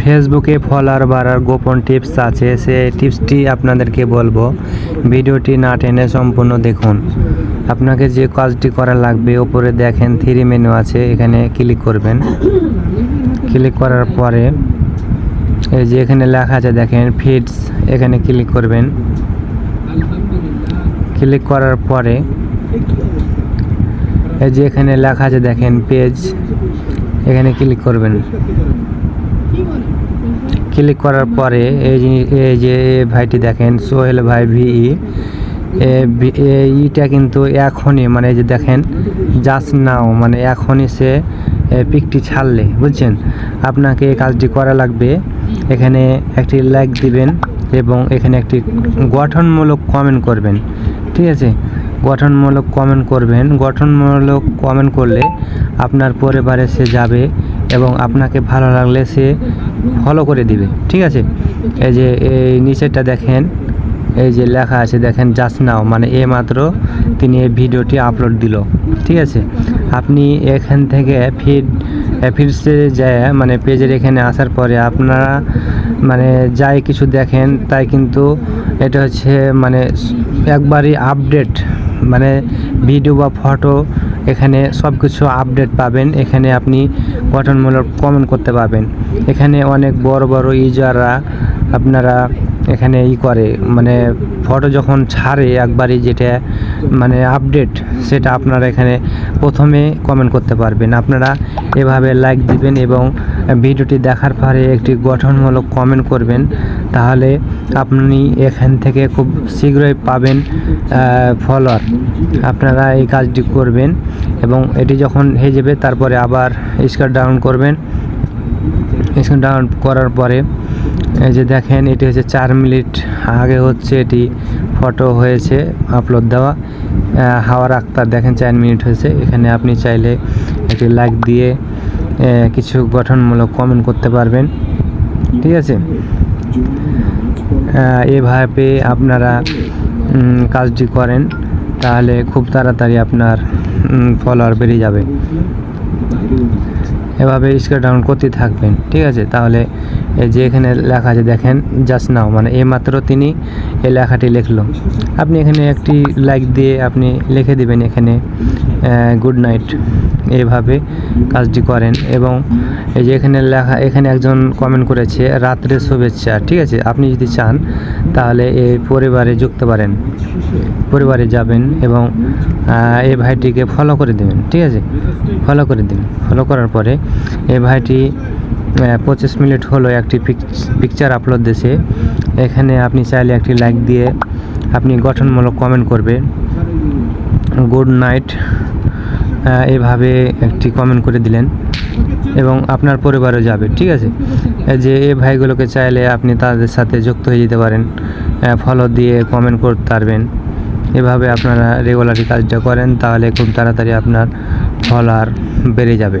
ফেসবুকে ফলোয়ার বাড়ার গোপন টিপস আছে, সে টিপসটি আপনাদেরকে বলব। ভিডিওটি না টেনে সম্পূর্ণ দেখুন। আপনাকে যে কাজটি করা লাগবে ওপরে দেখেন থ্রি মেনু আছে, এখানে ক্লিক করবেন। ক্লিক করার পরে এই যে এখানে লেখা আছে, দেখেন ফিডস, এখানে ক্লিক করবেন। ক্লিক করার পরে এই যে এখানে লেখা আছে, দেখেন পেজ, এখানে ক্লিক করবেন। ক্লিক করার পরে এই জিনিস, এই যে ভাইটি দেখেন, সোহেল ভাই ভিই ইটা কিন্তু এখনই মানে যে দেখেন জাস্ট নাও মানে এখনই সে পিকটি ছাড়লে, বুঝছেন? আপনাকে এই কাজটি করা লাগবে। এখানে একটি লাইক দিবেন এবং এখানে একটি গঠনমূলক কমেন্ট করবেন, ঠিক আছে? গঠনমূলক কমেন্ট করবেন। গঠনমূলক কমেন্ট করলে আপনার পরিবারে সে যাবে। এবং আপনাকে ভালো লাগলে সে ফলো করে দিবে, ঠিক আছে? এই যে, এই নিচেরটা দেখেন, এই যে লেখা আছে, দেখেন জাস্ট নাও মানে এ মাত্র তিনি এই ভিডিওটি আপলোড দিল, ঠিক আছে? আপনি এখান থেকে ফিড ফিডসে যায় মানে পেজের এখানে আসার পরে আপনারা মানে যাই কিছু দেখেন, তাই কিন্তু এটা হচ্ছে মানে একবারই আপডেট মানে ভিডিও বা ফটো এখানে সব কিছু আপডেট পাবেন। এখানে আপনি গঠনমূলক কমেন্ট করতে পাবেন এখানে অনেক বড় বড় ইউজাররা আপনারা এখানে ই করে মানে ফটো যখন ছাড়ে একবারই যেটা মানে আপডেট সেটা আপনারা এখানে প্রথমে কমেন্ট করতে পারবেন। আপনারা এভাবে লাইক দিবেন এবং ভিডিওটি দেখার পরে একটি গঠনমূলক কমেন্ট করবেন, তাহলে আপনি এখান থেকে খুব শীঘ্রই পাবেন ফলোয়ার আপনারা এই কাজটি করবেন এবং এটি যখন হয়ে যাবে, তারপরে আবার স্কার ডাউন করবেন। স্ক্রিন ডাউন করার পরে এই যে দেখেন, এটি হচ্ছে চার মিনিট আগে হচ্ছে এটি ফটো হয়েছে আপলোড দেওয়া। হাওয়ার আক্তার দেখেন, চার মিনিট হয়েছে। এখানে আপনি চাইলে একটি লাইক দিয়ে কিছু গঠনমূলক কমেন্ট করতে পারবেন। ঠিক আছে? এভাবে আপনারা কাজটি করেন, তাহলে খুব তাড়াতাড়ি আপনার ফলোয়ার বেড়ে যাবে। এভাবে স্কেল ডাউন করতে থাকবেন। ঠিক আছে? তাহলে এই যে এখানে লেখা আছে, দেখেন জাস্ট নাও মানে এইমাত্র তিনি এই লেখাটি লিখলো। আপনি এখানে একটি লাইক দিয়ে আপনি লিখে দিবেন এখানে গুড নাইট এইভাবে কাজটি করেন। এবং এই যে এখানে লেখা, এখানে একজন কমেন্ট করেছে, রাত্রে শুভেচ্ছা ঠিক আছে? আপনি যদি চান, তাহলে এই পরিবারে যুক্ত পারেন। পরিবারে যাবেন এবং এই ভাইটিকে ফলো করে দেবেন, ঠিক আছে? ফলো করে দিন ফলো করার পরে এই ভাইটি পঁচিশ মিনিট হলো একটি পিকচার আপলোড দিয়েছে এখানে আপনি চাইলে একটি লাইক দিয়ে আপনি গঠনমূলক কমেন্ট করবেন। গুড নাইট এভাবে একটি কমেন্ট করে দিলেন এবং আপনার পরিবারও যাবে, ঠিক আছে? যে এই ভাইগুলোকে চাইলে আপনি তাদের সাথে যুক্ত হয়ে যেতে পারেন ফলো দিয়ে কমেন্ট করতে পারবেন। এভাবে আপনারা রেগুলারই কাজটা করেন, তাহলে খুব তাড়াতাড়ি আপনার ফলোয়ার বেড়ে যাবে।